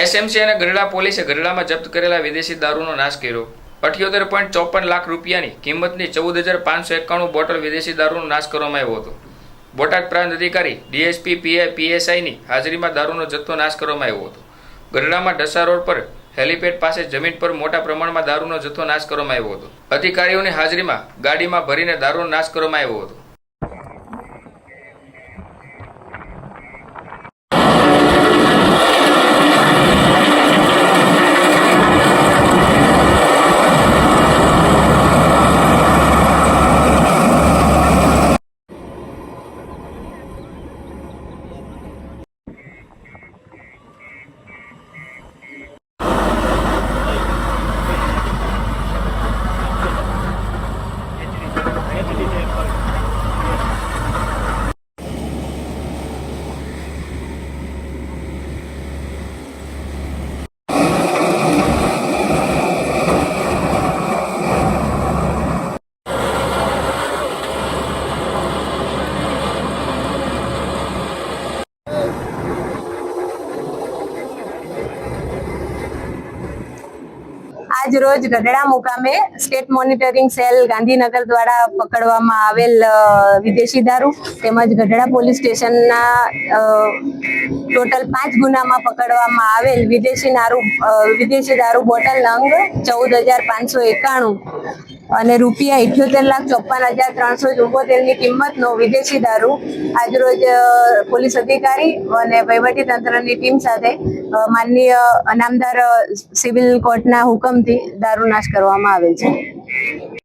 SMC અને ગઢડા પોલીસે ગઢડામાં જપ્ત કરેલા વિદેશી દારૂનો નાશ કર્યો. અઠ્યોતેર પોઈન્ટ ચોપન લાખ રૂપિયાની કિંમતની ચૌદ હજાર પાંચસો એકાણું બોટલ વિદેશી દારૂનો નાશ કરવામાં આવ્યો હતો. બોટાદ પ્રાંત અધિકારી ડીએસપી પીઆઈ પીએસઆઈની હાજરીમાં દારૂનો જથ્થો નાશ કરવામાં આવ્યો હતો. ગઢડામાં ઢસા રોડ પર હેલીપેડ પાસે જમીન પર મોટા પ્રમાણમાં દારૂનો જથ્થો નાશ કરવામાં આવ્યો હતો. અધિકારીઓની હાજરીમાં ગાડીમાં ભરીને દારૂનો નાશ કરવામાં આવ્યો હતો. આજ રોજ ગઢડા મુકામે સ્ટેટ મોનિટરિંગ સેલ ગાંધીનગર દ્વારા પકડવામાં આવેલ વિદેશી દારૂ તેમજ ગઢડા પોલીસ સ્ટેશનના ટોટલ પાંચ ગુનામાં પકડવામાં આવેલ વિદેશી દારૂ વિદેશી દારૂ બોટલ અંગ ચૌદ હજાર પાંચસો એકાણું અને રૂપિયા ઇઠ્યોતેર લાખ ચોપન હજાર ત્રણસો ચુંબોતેરની કિંમતનો વિદેશી દારૂ આજરોજ પોલીસ અધિકારી અને વહીવટી તંત્રની ટીમ સાથે માનનીય નામદાર અ, સિવિલ કોર્ટના હુકમથી દારૂ નાશ કરવામાં આવેલ છે.